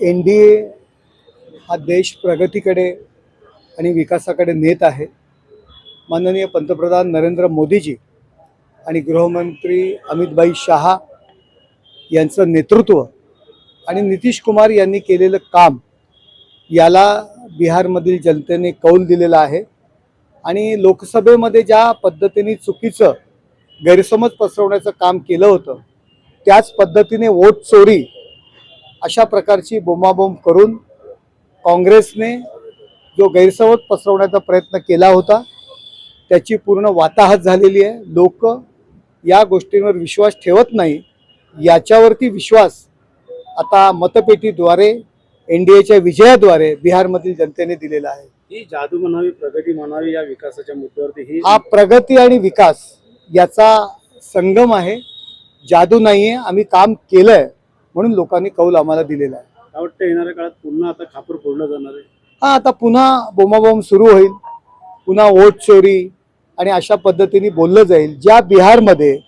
N D A हा देश प्रगतीकडे आणि विकासाकडे नेत आहे. माननीय पंतप्रधान नरेंद्र मोदीजी आणि गृहमंत्री अमितभाई शहा यांचं नेतृत्व आणि नितीश कुमार यांनी केलेलं काम याला बिहारमधील जनतेने कौल दिलेला आहे. आणि लोकसभेमध्ये ज्या पद्धतीने चुकीचं गैरसमज पसरवण्याचं काम केलं होतं त्याच पद्धतीने वोट चोरी अशा प्रकारची बोंबाबोंब करून काँग्रेसने जो गैरसमज पसरवण्याचा प्रयत्न केला होता त्याची पूर्ण वाताहत झालेली आहे. लोक या गोष्टींवर विश्वास ठेवत नाही. याच्यावरती विश्वास आता मतपेटीद्वारे एन डी एच्या विजयाद्वारे बिहारमधील जनतेने दिलेला आहे. ही जादू म्हणावी प्रगती म्हणावी या विकासाच्या मुद्द्यावरती ही हा प्रगती आणि विकास याचा संगम आहे. जादू नाहीये. आम्ही काम केलंय. म्हणून लोकांनी कौल आम्हाला दिलेला आहे. काय वाटतं येणाऱ्या काळात पुन्हा आता खापर फोडलं जाणार आहे? हा आता पुन्हा बोंबाबोंब सुरू होईल. पुन्हा वोट चोरी आणि अशा पद्धतीने बोललं जाईल. ज्या बिहारमध्ये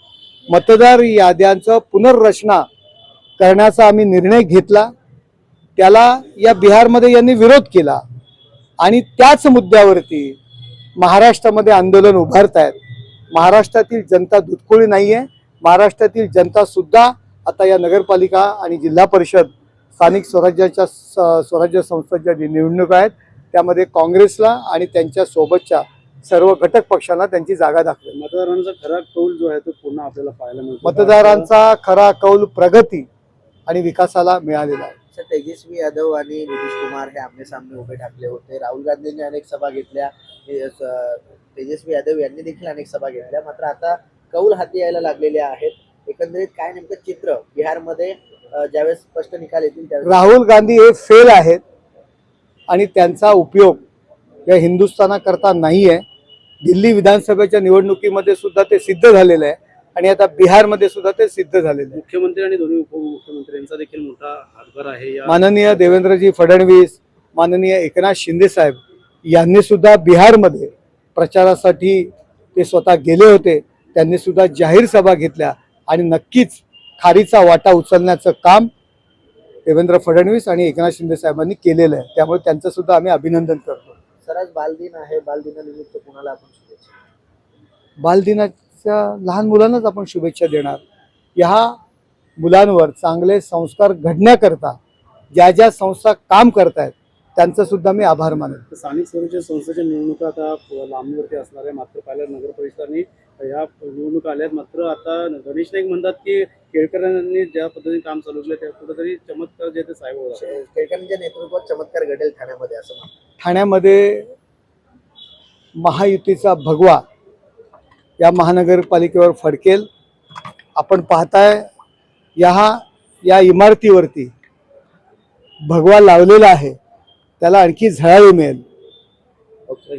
मतदार याद्यांचं पुनर्रचना करण्याचा आम्ही निर्णय घेतला त्याला या बिहारमध्ये यांनी विरोध केला आणि त्याच मुद्द्यावरती महाराष्ट्रामध्ये आंदोलन उभारत आहेत महाराष्ट्रातील जनता दुधकुळी नाही आहे महाराष्ट्रातील जनता सुद्धा आता या नगरपालिका आणि जिल्हा परिषद स्थानिक स्वराज्याच्या स्वराज्य संस्थांच्या जी निवडणुका आहेत त्यामध्ये काँग्रेसला आणि त्यांच्या सोबतच्या सर्व घटक पक्षांना त्यांची जागा दाखवेल. मतदारांचा खरा कौल जो आहे तो पुन्हा आपल्याला पाहायला मिळतो. मतदारांचा खरा कौल प्रगती आणि विकासाला मिळालेला आहे. सर तेजस्वी यादव आणि नितीश कुमार हे आमने सामने उभे ठाकले होते. राहुल गांधींनी अनेक सभा घेतल्या. तेजस्वी यादव यांनी देखील अनेक सभा घेतल्या. मात्र आता कौल हाती यायला लागलेले आहेत. एकंदरीत काय नेमकं चित्र बिहारमध्ये ज्यावेळेस स्पष्ट निकाल येतील त्यावेळेस? राहुल गांधी हे फेल आहेत आणि त्यांचा उपयोग या हिंदुस्थानाकरता नाही आहे दिल्ली विधानसभेच्या निवडणुकीमध्ये सुद्धा ते सिद्ध झालेलं आहे आणि आता बिहारमध्ये सुद्धा ते सिद्ध झालेलं आहे. मुख्यमंत्री आणि दोन्ही उपमुख्यमंत्र्यांचा देखील मोठा हातभार आहे या माननीय देवेंद्रजी फडणवीस माननीय एकनाथ शिंदे साहेब यांनी सुद्धा बिहारमध्ये प्रचारासाठी ते स्वतः गेले होते. त्यांनी सुद्धा जाहीर सभा घेतल्या. आणि नक्कीच खारीचा वाटा उचलण्याचं काम देवेंद्र फडणवीस आणि एकनाथ शिंदे साहेबांनी केलेलं आहे. त्यामुळे त्यांचं सुद्धा आम्ही अभिनंदन करतो. सर आज बालदिन आहे. बालदिनानिमित्त कुणाला आपण शुभेच्छा बालदिनाच्या लहान मुलांनाच आपण शुभेच्छा देणार. या मुलांवर चांगले संस्कार घडण्याकरता ज्या ज्या संस्था काम करतायत त्यांचं सुद्धा मी आभार मानेन. तर स्थानिक स्वराज्य संस्थेच्या निवडणुका आता लांबीवरती असणार आहे. मात्र पाहिलं नगर परिषदांनी ह्या निवडणुका आल्यात. मात्र आता गणेश नाईक म्हणतात की केळकरांनी ज्या पद्धतीने काम चालू केलं त्या कुठेतरी चमत्कार जे ते साहेब होता टिळकांच्या नेतृत्वात चमत्कार घडेल ठाण्यामध्ये असं म्हणतात. ठाण्यामध्ये महायुतीचा भगवा या महानगरपालिकेवर फडकेल. आपण पाहताय या या इमारतीवरती भगवा लावलेला आहे. त्याला आणखी झळाळी मिळेल. ओके